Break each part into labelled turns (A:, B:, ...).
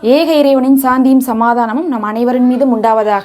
A: ஏக இறைவனின் சாந்தியும் சமாதானமும் நம் அனைவரின் மீதும் உண்டாவதாக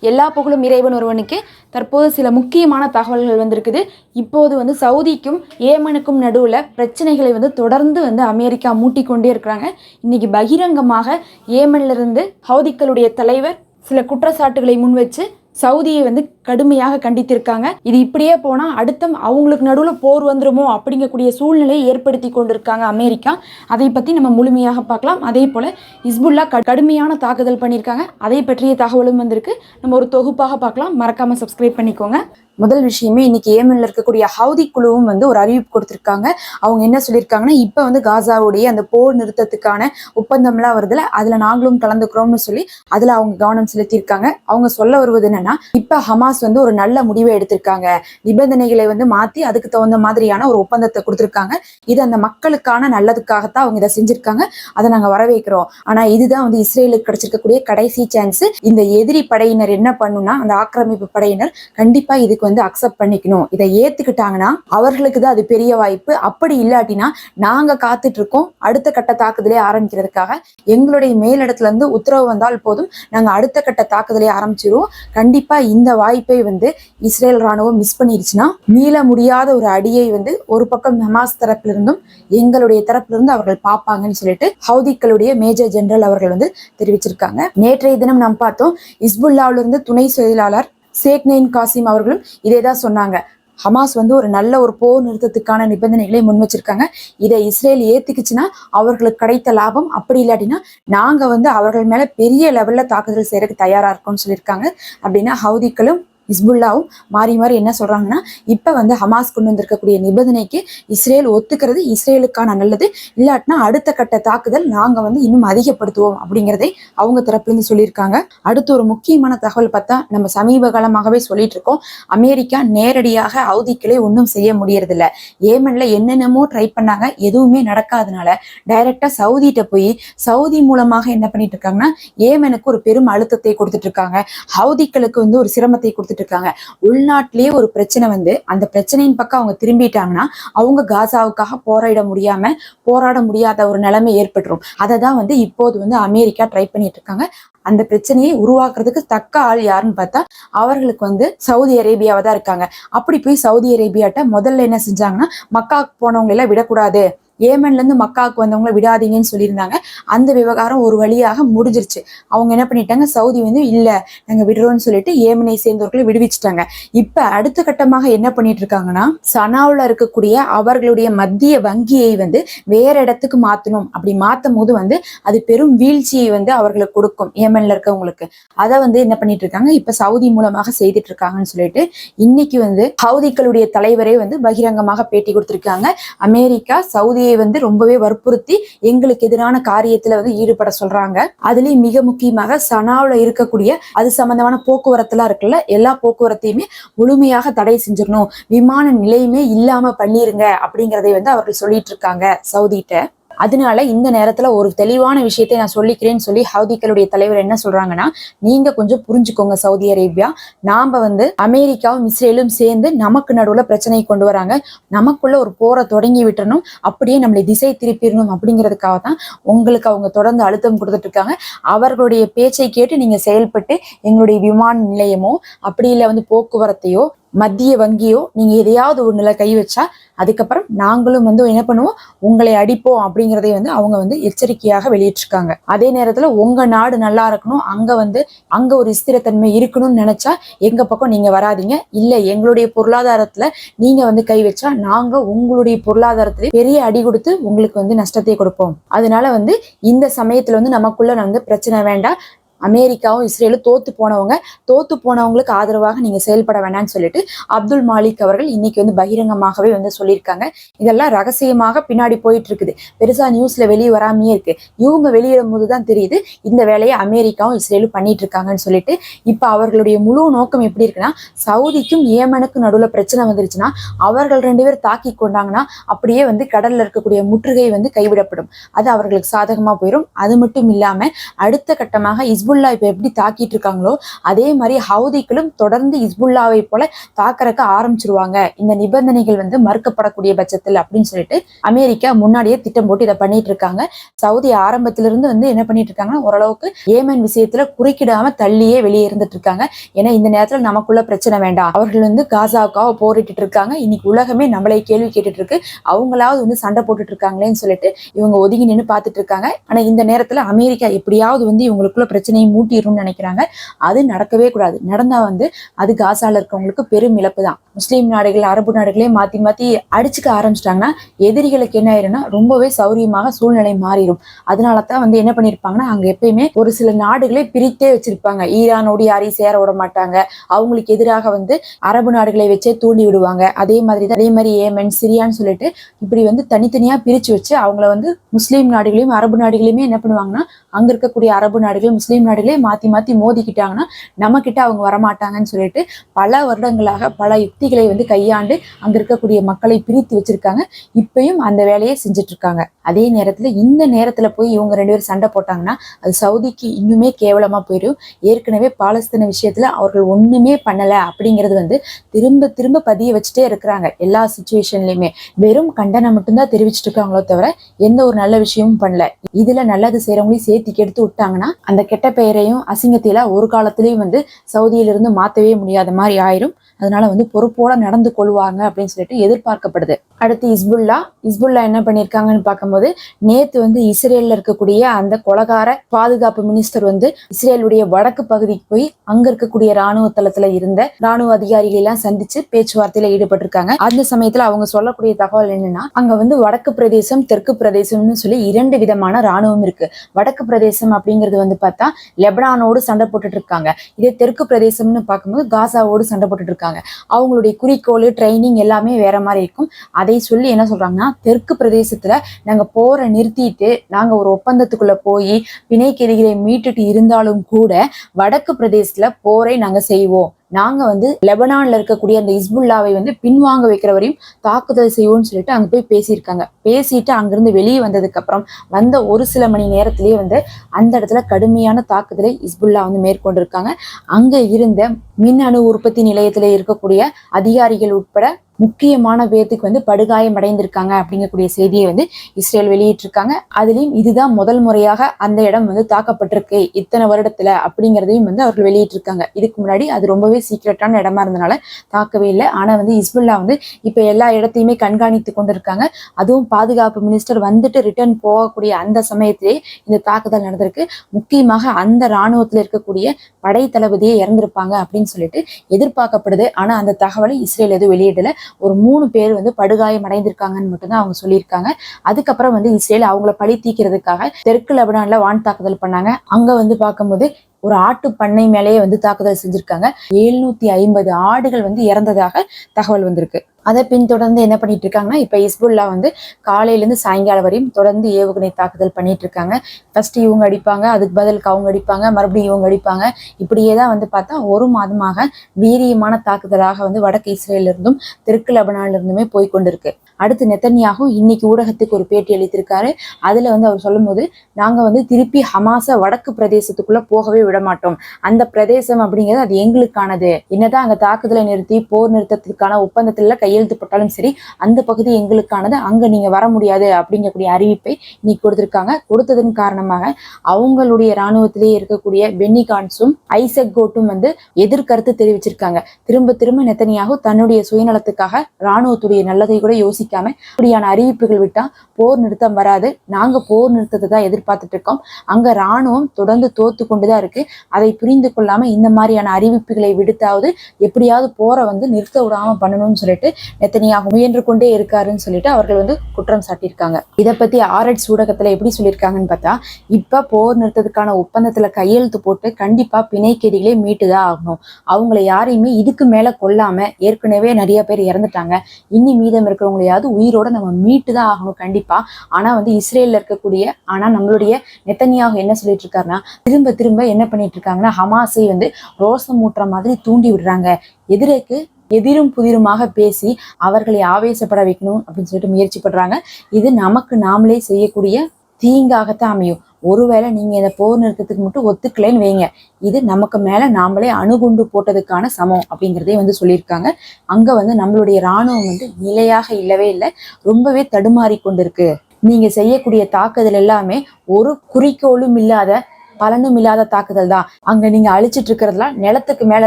A: எல்லா புகழும் இறைவன் ஒருவனுக்கு. தற்போது சில முக்கியமான தகவல்கள் வந்திருக்குது. இப்போது வந்து சவுதிக்கும் ஏமனுக்கும் நடுவில் பிரச்சனைகளை வந்து தொடர்ந்து வந்து அமெரிக்கா மூட்டிக்கொண்டே இருக்கிறாங்க. இன்றைக்கி பகிரங்கமாக ஏமனிலிருந்து ஹவுதிக்களுடைய தலைவர் சில குற்றச்சாட்டுகளை முன்வச்சு சவுதியை வந்து கடுமையாக கண்டித்திருக்காங்க. இது இப்படியே போனால் அடுத்த அவங்களுக்கு நடுவில் போர் வந்துருமோ அப்படிங்கக்கூடிய சூழ்நிலையை ஏற்படுத்தி கொண்டிருக்காங்க அமெரிக்கா. அதை பற்றி நம்ம முழுமையாக பார்க்கலாம். அதே போல் இஸ்புல்லா கடுமையான தாக்குதல் பண்ணியிருக்காங்க. அதை பற்றிய தகவலும் வந்திருக்கு. நம்ம ஒரு தொகுப்பாக பார்க்கலாம். மறக்காமல் சப்ஸ்கிரைப் பண்ணிக்கோங்க. முதல் விஷயமே இன்னைக்கு ஏமனில் இருக்கக்கூடிய ஹவுதி குழுவும் வந்து ஒரு அறிவிப்பு கொடுத்துருக்காங்க. அவங்க என்ன சொல்லியிருக்காங்கன்னா இப்போ வந்து காசாவுடைய அந்த போர் நிறுத்தத்துக்கான ஒப்பந்தம்லாம் வருதுல அதில் நாங்களும் கலந்துக்கிறோம்னு சொல்லி அதில் அவங்க கவனம் செலுத்தியிருக்காங்க. அவங்க சொல்ல வருவது என்னன்னா இப்போ ஹமாஸ் வந்து ஒரு நல்ல முடிவை எடுத்திருக்காங்க. நிபந்தனைகளை வந்து மாற்றி அதுக்கு தகுந்த மாதிரியான ஒரு ஒப்பந்தத்தை கொடுத்துருக்காங்க. இது அந்த மக்களுக்கான நல்லதுக்காகத்தான் அவங்க இதை செஞ்சிருக்காங்க. அதை நாங்கள் வரவேற்கிறோம். ஆனால் இதுதான் வந்து இஸ்ரேலுக்கு கிடைச்சிருக்கக்கூடிய கடைசி சான்ஸ் இந்த எதிரி படையினர் என்ன பண்ணுன்னா அந்த ஆக்கிரமிப்பு படையினர் கண்டிப்பா இதுக்கு வந்து அக்செப்ட் பண்ணிக்கணும். இதை ஏத்துக்கிட்டாங்கன்னா அவர்களுக்கு தான் அது பெரிய வாய்ப்பு. அப்படி இல்லாட்டினா நாங்க காத்துட்டு இருக்கோம் அடுத்த கட்ட தாக்குதலே ஆரம்பிக்கிறதுக்காக எங்களுடைய மேலிடத்துல இருந்து உத்தரவு வந்தால் போதும். நாங்க அடுத்த கட்ட தாக்குதலே ஆரம்பிச்சிருவோம். கண்டிப்பா இந்த வாய்ப்பை வந்து இஸ்ரேல் ராணுவம் மிஸ் பண்ணிருச்சுன்னா மீள முடியாத ஒரு அடியை வந்து ஒரு பக்கம் ஹமாஸ் தரப்பிலிருந்தும் எங்களுடைய தரப்பிலிருந்து அவர்கள் பார்ப்பாங்கன்னு சொல்லிட்டு ஹவுதிக்களுடைய மேஜர் ஜெனரல் அவர்கள் வந்து தெரிவிச்சிருக்காங்க. நேற்றைய தினம் நாம் பார்த்தோம். இஸ்புல்லாவிலிருந்து இருந்து துணை செயலாளர் ஷேக் நெயின் காசிம் அவர்களும் இதே தான் சொன்னாங்க. ஹமாஸ் வந்து ஒரு நல்ல ஒரு போர் நிறுத்தத்துக்கான நிபந்தனைகளை முன் வச்சிருக்காங்க இதை இஸ்ரேல் ஏத்துக்குச்சுன்னா அவர்களுக்கு கிடைத்த லாபம். அப்படி இல்லாட்டினா நாங்க வந்து அவர்கள் மேல பெரிய லெவல்ல தாக்குதல் செய்யறதுக்கு தயாரா இருக்கோம்னு சொல்லியிருக்காங்க. அப்படின்னா ஹவுதிக்களும் ஹிஸ்புல்லாவும் மாறி மாறி என்ன சொல்றாங்கன்னா இப்ப வந்து ஹமாஸ் கொண்டு வந்திருக்கக்கூடிய நிபந்தனைக்கு இஸ்ரேல் ஒத்துக்கிறது இஸ்ரேலுக்கான நல்லது. இல்லாட்டினா அடுத்த கட்ட தாக்குதல் நாங்க வந்து இன்னும் அதிகப்படுத்துவோம் அப்படிங்கிறதை அவங்க தரப்புலேருந்து சொல்லியிருக்காங்க. அடுத்து ஒரு முக்கியமான தகவல் பார்த்தா நம்ம சமீப காலமாகவே சொல்லிட்டு இருக்கோம். அமெரிக்கா நேரடியாக ஹவுதிக்களை ஒன்றும் செய்ய முடியறதில்ல. ஏமன்ல என்னென்னமோ ட்ரை பண்ணாங்க எதுவுமே நடக்காதனால டைரக்டா சவுதிட்ட போய் சவுதி மூலமாக என்ன பண்ணிட்டு இருக்காங்கன்னா ஏமனுக்கு ஒரு பெரும் அழுத்தத்தை கொடுத்துட்டு இருக்காங்க. ஹவுதிக்களுக்கு வந்து ஒரு சிரமத்தை கொடுத்து கொடுத்துட்டு இருக்காங்க உள்நாட்டிலேயே ஒரு பிரச்சனை வந்து அந்த பிரச்சனையின் பக்கம் அவங்க திரும்பிட்டாங்கன்னா அவங்க காசாவுக்காக போராட முடியாம போராட முடியாத ஒரு நிலைமை ஏற்பட்டுரும். அதை தான் வந்து இப்போது வந்து அமெரிக்கா ட்ரை பண்ணிட்டு இருக்காங்க அந்த பிரச்சனையை உருவாக்குறதுக்கு தக்க ஆள் யாருன்னு பார்த்தா அவர்களுக்கு வந்து சவுதி அரேபியாவை தான் இருக்காங்க. அப்படி போய் சவுதி அரேபியாட்ட முதல்ல என்ன செஞ்சாங்கன்னா மக்காவுக்கு போனவங்களெல்லாம் விடக்கூடாது. ஏமன்ல இருந்து மக்காவுக்கு வந்தவங்கள விடாதீங்கன்னு சொல்லியிருந்தாங்க. அந்த விவகாரம் ஒரு வழியாக முடிஞ்சிருச்சு. அவங்க என்ன பண்ணிட்டாங்க? சவுதி வந்து இல்ல நாங்க விடுறோம்னு சொல்லிட்டு ஏமனை சேர்ந்தவர்களை விடுவிச்சிட்டாங்க. இப்ப அடுத்த கட்டமாக என்ன பண்ணிட்டு இருக்காங்கன்னா சனாவுல இருக்கக்கூடிய அவர்களுடைய மத்திய வங்கியை வந்து வேற இடத்துக்கு மாத்தணும். அப்படி மாற்றும் போது வந்து அது பெரும் வீழ்ச்சியை வந்து அவர்களுக்கு கொடுக்கும் ஏமன்ல இருக்கவங்களுக்கு. அதை வந்து என்ன பண்ணிட்டு இருக்காங்க இப்ப சவுதி மூலமாக செய்துட்டு இருக்காங்கன்னு சொல்லிட்டு இன்னைக்கு வந்து சவுதிகளுடைய தலைவரே வந்து பகிரங்கமாக பேட்டி கொடுத்திருக்காங்க. அமெரிக்கா சவுதி மனைவியை வந்து ரொம்பவே வற்புறுத்தி எங்களுக்கு எதிரான காரியத்துல வந்து ஈடுபட சொல்றாங்க. அதுலயும் மிக முக்கியமாக சனாவுல இருக்கக்கூடிய அது சம்பந்தமான போக்குவரத்துலாம் இருக்குல்ல எல்லா போக்குவரத்தையுமே முழுமையாக தடை செஞ்சிடணும். விமான நிலையமே இல்லாம பண்ணிருங்க அப்படிங்கறதை வந்து அவர்கள் சொல்லிட்டு இருக்காங்க சவுதிட்ட அதனால இந்த நேரத்துல ஒரு தெளிவான விஷயத்தை நான் சொல்லிக்கிறேன்னு சொல்லி ஹவுதிகளுடைய தலைவர் என்ன சொல்றாங்கன்னா நீங்க கொஞ்சம் புரிஞ்சுக்கோங்க சவுதி அரேபியா. நாம வந்து அமெரிக்காவும் இஸ்ரேலும் சேர்ந்து நமக்கு நடுவுல பிரச்சனையை கொண்டு வராங்க. நமக்குள்ள ஒரு போரை தொடங்கி விட்டுறணும். அப்படியே நம்மளை திசை திருப்பிடணும் அப்படிங்கிறதுக்காக தான் உங்களுக்கு அவங்க தொடர்ந்து அழுத்தம் கொடுத்துட்டு இருக்காங்க. அவர்களுடைய பேச்சை கேட்டு நீங்க செயல்பட்டு எங்களுடைய விமான நிலையமோ அப்படி இல்லை வந்து போக்குவரத்தையோ மத்திய வங்கியோ நீங்க எதையாவது ஒரு நிலை கை வச்சா அதுக்கப்புறம் நாங்களும் வந்து என்ன பண்ணுவோம்? உங்களை அடிப்போம் அப்படிங்கிறதை வந்து அவங்க வந்து எச்சரிக்கையாக வெளியிட்டிருக்காங்க. அதே நேரத்துல உங்க நாடு நல்லா இருக்கணும். அங்க வந்து அங்க ஒரு ஸ்திரத்தன்மை இருக்கணும்னு நினைச்சா எங்க பக்கம் நீங்க வராதீங்க. இல்ல எங்களுடைய பொருளாதாரத்துல நீங்க வந்து கை வச்சா நாங்க உங்களுடைய பொருளாதாரத்திலே பெரிய அடி கொடுத்து உங்களுக்கு வந்து நஷ்டத்தை கொடுப்போம். அதனால வந்து இந்த சமயத்துல வந்து நமக்குள்ள வந்து பிரச்சனை வேண்டாம். அமெரிக்காவும் இஸ்ரேலும் தோத்து போனவங்க தோத்து போனவங்களுக்கு ஆதரவாக நீங்க செயல்பட வேணாம்னு சொல்லிட்டு அப்துல் மாலிக் அவர்கள் இன்னைக்கு வந்து பகிரங்கமாகவே வந்து சொல்லியிருக்காங்க. இதெல்லாம் ரகசியமாக பின்னாடி போயிட்டு இருக்குது பெருசா நியூஸ்ல வெளியே வராமையே இருக்கு. இவங்க வெளியிடும் போது தான் தெரியுது. இந்த வேலையை அமெரிக்காவும் இஸ்ரேலும் பண்ணிட்டு இருக்காங்கன்னு சொல்லிட்டு இப்ப அவர்களுடைய முழு நோக்கம் எப்படி இருக்குன்னா சவுதிக்கும் ஏமனுக்கும் நடுவுல பிரச்சனை வந்துருச்சுன்னா அவர்கள் ரெண்டு பேர் தாக்கி கொண்டாங்கன்னா அப்படியே வந்து கடல்ல இருக்கக்கூடிய முற்றுகை வந்து கைவிடப்படும். அது அவர்களுக்கு சாதகமா போயிடும் அது மட்டும் இல்லாம அடுத்த கட்டமாக இஸ் இஸ்புல்லா இப்போ எப்படி தாக்கிட்டு இருக்காங்களோ அதே மாதிரி ஹவுதிகளும் தொடர்ந்து இஸ்புல்லாவை போல தாக்கறக்க ஆரம்பிச்சிருவாங்க. இந்த நிபந்தனைகள் வந்து மறுக்கப்படக்கூடிய பட்சத்தில் அப்படின்னு சொல்லிட்டு அமெரிக்கா முன்னாடியே திட்டம் போட்டு இதை பண்ணிட்டு இருக்காங்க. சவுதி ஆரம்பத்திலிருந்து வந்து என்ன பண்ணிட்டு இருக்காங்கன்னா ஓரளவுக்கு ஏமன் விஷயத்துல குறுக்கிடாம தள்ளியே வெளியே இருந்துட்டு இருக்காங்க. ஏன்னா இந்த நேரத்துல நமக்குள்ள பிரச்சனை வேண்டாம். அவர்கள் வந்து காசாவுக்காக போரிட்டு இருக்காங்க. இன்னைக்கு உலகமே நம்மளே கேள்வி கேட்டுட்டு இருக்கு. அவங்களாவது வந்து சண்டை போட்டுட்டு இருக்காங்களேன்னு சொல்லிட்டு இவங்க ஒதுங்கி நின்று பார்த்துட்டு இருக்காங்க. ஆனா இந்த நேரத்துல அமெரிக்கா எப்படியாவது வந்து இவங்களுக்குள்ள பிரச்சனை பிரச்சனையை மூட்டிடும்னு நினைக்கிறாங்க. அது நடக்கவே கூடாது. நடந்தா வந்து அது காசால இருக்கவங்களுக்கு பெரும் இழப்பு தான் முஸ்லீம் நாடுகள் அரபு நாடுகளே மாத்தி மாத்தி அடிச்சுக்க ஆரம்பிச்சிட்டாங்கன்னா எதிரிகளுக்கு என்ன ஆயிரும்னா ரொம்பவே சௌரியமாக சூழ்நிலை மாறிடும் அதனால தான் வந்து என்ன பண்ணியிருப்பாங்கன்னா அங்க எப்பயுமே ஒரு சில நாடுகளே பிரித்தே வச்சிருப்பாங்க. ஈரானோடு யாரையும் சேர விட மாட்டாங்க. அவங்களுக்கு எதிராக வந்து அரபு நாடுகளை வச்சே தூண்டி விடுவாங்க. அதே மாதிரி தான் அதே மாதிரி ஏமன் சிரியான்னு சொல்லிட்டு இப்படி வந்து தனித்தனியா பிரிச்சு வச்சு அவங்கள வந்து முஸ்லீம் நாடுகளையும் அரபு நாடுகளையுமே என்ன பண்ணுவாங்கன்னா அங்க இருக்கக்கூடிய அரபு நாடுகள் முஸ்லீம் முன்னாடியிலே மாற்றி மாற்றி மோதிக்கிட்டாங்கன்னா நம்ம அவங்க வரமாட்டாங்கன்னு சொல்லிட்டு பல வருடங்களாக பல யுக்திகளை வந்து கையாண்டு அங்கே இருக்கக்கூடிய மக்களை பிரித்து வச்சிருக்காங்க. இப்பயும் அந்த வேலையை செஞ்சிட்ருக்காங்க. அதே நேரத்தில் இந்த நேரத்தில் போய் இவங்க ரெண்டு பேரும் சண்டை போட்டாங்கன்னா அது சவுதிக்கு இன்னுமே கேவலமாக போயிடும். ஏற்கனவே பாலஸ்தீன விஷயத்தில் அவர்கள் ஒன்றுமே பண்ணலை அப்படிங்கிறது வந்து திரும்ப திரும்ப பதிய வச்சுட்டே இருக்கிறாங்க எல்லா சுச்சுவேஷன்லையுமே வெறும் கண்டனம் மட்டும்தான் தெரிவிச்சிட்டு இருக்காங்களோ தவிர எந்த ஒரு நல்ல விஷயமும் பண்ணல. இதில் நல்லது செய்கிறவங்களையும் சேர்த்து கெடுத்து விட்டாங்கன்னா அந்த கெட்ட பெயரையும் அசிங்கத்தையில ஒரு காலத்திலயும் வந்து சவுதியிலிருந்து மாத்தவே முடியாத மாதிரி ஆயிரும். அதனால வந்து பொறுப்போட நடந்து கொள்வாங்க அப்படின்னு சொல்லிட்டு எதிர்பார்க்கப்படுது. அடுத்து இஸ்புல்லா இஸ்புல்லா என்ன பண்ணியிருக்காங்கன்னு பார்க்கும்போது நேத்து வந்து இஸ்ரேல்ல இருக்கக்கூடிய அந்த கொலகார பாதுகாப்பு மினிஸ்டர் வந்து இஸ்ரேலுடைய வடக்கு பகுதிக்கு போய் அங்க இருக்கக்கூடிய ராணுவ தளத்துல இருந்த ராணுவ அதிகாரிகளை எல்லாம் சந்திச்சு பேச்சுவார்த்தையில ஈடுபட்டிருக்காங்க. அந்த சமயத்துல அவங்க சொல்லக்கூடிய தகவல் என்னன்னா அங்க வந்து வடக்கு பிரதேசம் தெற்கு பிரதேசம்னு சொல்லி இரண்டு விதமான ராணுவம் இருக்கு. வடக்கு பிரதேசம் அப்படிங்கிறது வந்து பார்த்தா லெபனானோடு சண்டை போட்டுட்டு இருக்காங்க இதே தெற்கு பிரதேசம்னு பார்க்கும்போது காசாவோடு சண்டை போட்டுட்டு இருக்காங்க அவங்களுடைய குறிக்கோள் ட்ரைனிங் எல்லாமே வேற மாதிரி இருக்கும். அதை சொல்லி என்ன சொல்றாங்கன்னா தெற்கு பிரதேசத்துல நாங்க போரை நிறுத்திட்டு நாங்க ஒரு ஒப்பந்தத்துக்குள்ள போய் பிணைக்கெதிகளை மீட்டுட்டு இருந்தாலும் கூட வடக்கு பிரதேசத்துல போரை நாங்க செய்வோம். நாங்கள் வந்து லெபனானில் இருக்கக்கூடிய அந்த இஸ்புல்லாவை வந்து பின்வாங்க வைக்கிற வரையும் தாக்குதல் செய்வோம்னு சொல்லிட்டு அங்கே போய் பேசியிருக்காங்க. பேசிட்டு அங்கேருந்து வெளியே வந்ததுக்கப்புறம் வந்த ஒரு சில மணி நேரத்திலேயே வந்து அந்த இடத்துல கடுமையான தாக்குதலை இஸ்புல்லா வந்து மேற்கொண்டிருக்காங்க. அங்கே இருந்த மின் அணு உற்பத்தி நிலையத்தில் இருக்கக்கூடிய அதிகாரிகள் உட்பட முக்கியமான பேர்த்துக்கு வந்து படுகாயம் அடைந்திருக்காங்க அப்படிங்கக்கூடிய செய்தியை வந்து இஸ்ரேல் வெளியிட்டிருக்காங்க. அதுலேயும் இதுதான் முதல் முறையாக அந்த இடம் வந்து தாக்கப்பட்டிருக்கு. இத்தனை வருடத்துல அப்படிங்கிறதையும் வந்து அவர்கள் வெளியிட்டிருக்காங்க. இதுக்கு முன்னாடி அது ரொம்பவே சீக்கிரட்டான இடமா இருந்தனால தாக்கவே இல்லை. ஆனா வந்து இஸ்புல்லா வந்து இப்ப எல்லா இடத்தையுமே கண்காணித்து கொண்டிருக்காங்க. அதுவும் பாதுகாப்பு மினிஸ்டர் வந்துட்டு ரிட்டர்ன் போகக்கூடிய அந்த சமயத்திலே இந்த தாக்குதல் நடந்திருக்கு. முக்கியமாக அந்த ராணுவத்தில் இருக்கக்கூடிய படை தளபதியை இறந்திருப்பாங்க அப்படின்னு சொல்லிட்டு எதிர்பார்க்கப்படுது. ஆனா அந்த தகவலை இஸ்ரேல் எதுவும் வெளியிடல. ஒரு மூணு பேர் வந்து படுகாயம் அடைந்திருக்காங்கன்னு மட்டும்தான் அவங்க சொல்லியிருக்காங்க. அதுக்கப்புறம் வந்து இஸ்ரேல் அவங்கள பழி தீக்கிறதுக்காக தெற்கு லெபனான்ல வான் தாக்குதல் பண்ணாங்க. அங்க வந்து பார்க்கும்போது ஒரு ஆட்டு பண்ணை மேலேயே வந்து தாக்குதல் செஞ்சிருக்காங்க. எழுநூத்தி ஐம்பது ஆடுகள் வந்து இறந்ததாக தகவல் வந்திருக்கு. அதை பின்தொடர்ந்து என்ன பண்ணிட்டு இருக்காங்கன்னா இப்போ இஸ்புல்லா வந்து காலையிலேருந்து சாயங்காலம் வரையும் தொடர்ந்து ஏவுகணை தாக்குதல் பண்ணிட்டு இருக்காங்க ஃபர்ஸ்ட் இவங்க அடிப்பாங்க அதுக்கு பதிலுக்கு அவங்க அடிப்பாங்க மறுபடியும் இவங்க அடிப்பாங்க. இப்படியே தான் வந்து பார்த்தா ஒரு மாதமாக வீரியமான தாக்குதலாக வந்து வடக்கு இஸ்ரேலிருந்தும் தெற்கு லெபனான்ல இருந்துமே போய் கொண்டிருக்கு அடுத்து நெத்தன்யாகும் இன்னைக்கு ஊடகத்துக்கு ஒரு பேட்டி அளித்திருக்காரு. அதுல வந்து அவர் சொல்லும்போது நாங்க வந்து திருப்பி ஹமாஸை வடக்கு பிரதேசத்துக்குள்ள போகவே விட மாட்டோம். அந்த பிரதேசம் அப்படிங்கிறது அது எங்களுக்கானது. என்னதான் அங்க தாக்குதலை நிறுத்தி போர் நிறுத்தத்துக்கான ஒப்பந்தத்துல கையெழுத்து போட்டாலும் சரி அந்த பகுதி எங்களுக்கானது. அங்க நீங்க வர முடியாது அப்படிங்கக்கூடிய அறிவிப்பை இன்னைக்கு கொடுத்திருக்காங்க. கொடுத்ததன் காரணமாக அவங்களுடைய இராணுவத்திலேயே இருக்கக்கூடிய பென்னி கான்ஸும் ஐசக் கோட்டும் வந்து எதிர்கருத்து தெரிவிச்சிருக்காங்க. திரும்ப திரும்ப நெத்தனியாக தன்னுடைய சுயநலத்துக்காக இராணுவத்துடைய நல்லதை கூட யோசிக்காம இப்படியான அறிவிப்புகள் விட்டா போர் நிறுத்தம் வராது. நாங்க போர் நிறுத்தத்தை தான் எதிர்பார்த்துட்டு இருக்கோம். அங்க ராணுவம் தொடர்ந்து தோத்து கொண்டுதான் இருக்கு. அதை புரிந்து கொள்ளாம இந்த மாதிரியான அறிவிப்புகளை விடுத்தாவது எப்படியாவது போரை வந்து நிறுத்த விடாம பண்ணணும்னு சொல்லிட்டு நெத்தனியாக முயன்று கொண்டே இருக்காருன்னு சொல்லிட்டு அவர்கள் வந்து குற்றம் சாட்டியிருக்காங்க. இதை பத்தி ஆர்எட்ஸ் ஊடகத்துல எப்படி சொல்லியிருக்காங்கன்னு பார்த்தா இப்ப போர் நிறுத்தத்துக்கான ஒப்பந்தத்துல கையெழுத்து போட்டு கண்டிப்பா மீட்டு மீட்டுதான் ஆகணும். அவங்கள யாரையுமே இதுக்கு மேல கொல்லாம ஏற்கனவே நிறைய பேர் இறந்துட்டாங்க. இன்னி மீதம் எப்படியாவது உயிரோட நம்ம மீட்டு தான் ஆகணும் கண்டிப்பா. ஆனா வந்து இஸ்ரேல்ல இருக்கக்கூடிய ஆனா நம்மளுடைய நெத்தனியாக என்ன சொல்லிட்டு இருக்காருன்னா திரும்ப திரும்ப என்ன பண்ணிட்டு இருக்காங்கன்னா ஹமாஸை வந்து ரோசம் ஊட்டுற மாதிரி தூண்டி விடுறாங்க. எதிரேக்கு எதிரும் புதிருமாக பேசி அவர்களை ஆவேசப்பட வைக்கணும் அப்படின்னு சொல்லிட்டு முயற்சி பண்றாங்க இது நமக்கு நாமளே செய்யக்கூடிய தீங்காகத்தான் அமையும். ஒருவேளை நீங்க இதை போர் நிறுத்தத்துக்கு மட்டும் ஒத்துக்கலைன்னு வைங்க. இது நமக்கு மேல நாமளே அணுகுண்டு போட்டதுக்கான சமம் அப்படிங்கிறதே வந்து சொல்லியிருக்காங்க. அங்க வந்து நம்மளுடைய ராணுவம் வந்து நிலையாக இல்லவே இல்லை. ரொம்பவே தடுமாறி கொண்டிருக்கு நீங்க செய்யக்கூடிய தாக்குதல் எல்லாமே ஒரு குறிக்கோளும் இல்லாத பலனும் இல்லாத தாக்குதல் தான். அங்க நீங்க அழிச்சிட்டு இருக்கிறதுலாம் நிலத்துக்கு மேல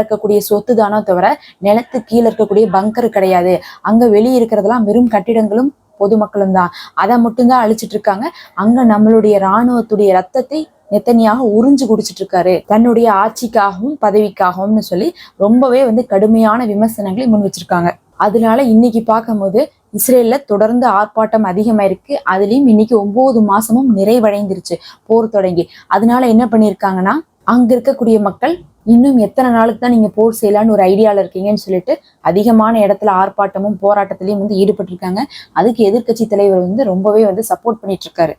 A: இருக்கக்கூடிய சொத்து தானோ தவிர நிலத்துக்கு கீழே இருக்கக்கூடிய பங்கர் கிடையாது. அங்க வெளியே இருக்கிறதெல்லாம் வெறும் கட்டிடங்களும் பொதுமக்களும் தான். அதை மட்டும்தான் அழிச்சிட்டு இருக்காங்க. அங்க நம்மளுடைய இராணுவத்துடைய ரத்தத்தை நெத்தனியாக உறிஞ்சு குடிச்சிட்டு இருக்காரு. தன்னுடைய ஆட்சிக்காகவும் பதவிக்காகவும்னு சொல்லி ரொம்பவே வந்து கடுமையான விமர்சனங்களை முன் வச்சிருக்காங்க. அதனால இன்னைக்கு பார்க்கும்போது இஸ்ரேல்ல தொடர்ந்து ஆர்ப்பாட்டம் அதிகமாயிருக்கு. அதுலயும் இன்னைக்கு ஒன்பது மாசமும் நிறைவடைந்துருச்சு. போர் தொடங்கி. அதனால என்ன பண்ணியிருக்காங்கன்னா அங்க இருக்கக்கூடிய மக்கள் இன்னும் எத்தனை நாளுக்கு தான் நீங்க போர் செய்யலான்னு ஒரு ஐடியால இருக்கீங்கன்னு சொல்லிட்டு அதிகமான இடத்துல ஆர்ப்பாட்டமும் போராட்டத்திலையும் வந்து ஈடுபட்டிருக்காங்க. அதுக்கு எதிர்க்கட்சி தலைவர் வந்து ரொம்பவே வந்து சப்போர்ட் பண்ணிட்டு இருக்காரு.